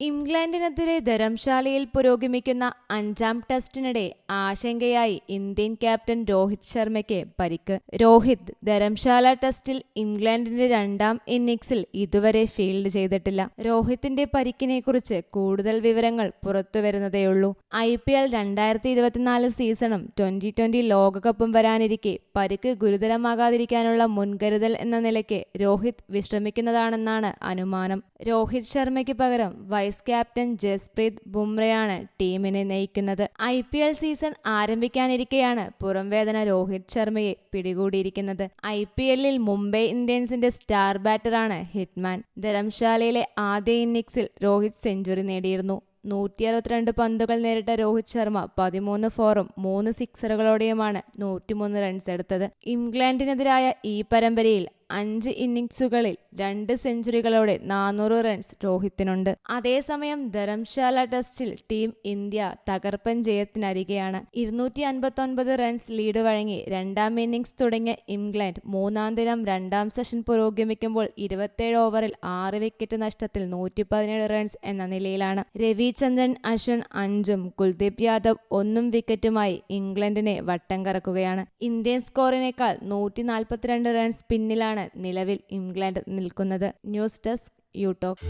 ഇംഗ്ലണ്ടിനെതിരെ ധരംശാലയിൽ പുരോഗമിക്കുന്ന അഞ്ചാം ടെസ്റ്റിനിടെ ആശങ്കയായി ഇന്ത്യൻ ക്യാപ്റ്റൻ രോഹിത് ശർമ്മയ്ക്ക് പരിക്ക്. രോഹിത് ധരംശാല ടെസ്റ്റിൽ ഇംഗ്ലണ്ടിന്റെ രണ്ടാം ഇന്നിംഗ്സിൽ ഇതുവരെ ഫീൽഡ് ചെയ്തിട്ടില്ല. രോഹിത്തിന്റെ പരിക്കിനെക്കുറിച്ച് കൂടുതൽ വിവരങ്ങൾ പുറത്തുവരുന്നതേയുള്ളൂ. ഐ പി എൽ രണ്ടായിരത്തി ഇരുപത്തിനാല് സീസണും ട്വന്റി ട്വന്റി ലോകകപ്പും വരാനിരിക്കെ പരിക്ക് ഗുരുതരമാകാതിരിക്കാനുള്ള മുൻകരുതൽ എന്ന നിലയ്ക്ക് രോഹിത് വിശ്രമിക്കുന്നതാണെന്നാണ് അനുമാനം. രോഹിത് ശർമ്മയ്ക്ക് പകരം വൈസ് ക്യാപ്റ്റൻ ജസ്പ്രീത് ബുംറയാണ് ടീമിനെ നയിക്കുന്നത്. ഐ പി എൽ സീസൺ ആരംഭിക്കാനിരിക്കെയാണ് പുറംവേദന രോഹിത് ശർമ്മയെ പിടികൂടിയിരിക്കുന്നത്. ഐ പി എല്ലിൽ മുംബൈ ഇന്ത്യൻസിന്റെ സ്റ്റാർ ബാറ്ററാണ് ഹിറ്റ്മാൻ. ധരംശാലയിലെ ആദ്യ ഇന്നിംഗ്സിൽ രോഹിത് സെഞ്ചുറി നേടിയിരുന്നു. നൂറ്റി അറുപത്തിരണ്ട് പന്തുകൾ നേരിട്ട രോഹിത് ശർമ്മ പതിമൂന്ന് ഫോറും മൂന്ന് സിക്സറുകളോടെയുമാണ് നൂറ്റിമൂന്ന് റൺസ് എടുത്തത് ഇംഗ്ലണ്ടിനെതിരായ ഈ പരമ്പരയിൽ അഞ്ച് ഇന്നിംഗ്സുകളിൽ രണ്ട് സെഞ്ചുറികളോടെ നാനൂറ് റൺസ് രോഹിത്തിനുണ്ട്. അതേസമയം ധരംശാല ടെസ്റ്റിൽ ടീം ഇന്ത്യ തകർപ്പൻ ജയത്തിനരികെയാണ്. ഇരുന്നൂറ്റി അൻപത്തൊൻപത് റൺസ് ലീഡ് വഴങ്ങി രണ്ടാം ഇന്നിംഗ്സ് തുടങ്ങിയ ഇംഗ്ലണ്ട് മൂന്നാം ദിനം രണ്ടാം സെഷൻ പുരോഗമിക്കുമ്പോൾ ഇരുപത്തേഴ് ഓവറിൽ ആറ് വിക്കറ്റ് നഷ്ടത്തിൽ നൂറ്റി പതിനേഴ് റൺസ് എന്ന നിലയിലാണ്. രവിചന്ദ്രൻ അശ്വൻ അഞ്ചും കുൽദീപ് യാദവ് ഒന്നും വിക്കറ്റുമായി ഇംഗ്ലണ്ടിനെ വട്ടം കറക്കുകയാണ്. ഇന്ത്യൻ സ്കോറിനേക്കാൾ നൂറ്റി നാൽപ്പത്തിരണ്ട് റൺസ് പിന്നിലാണ് നിലവിൽ ഇംഗ്ലണ്ട് നിൽക്കുന്നത് ന്യൂസ് ഡെസ്ക് യൂടോക്ക്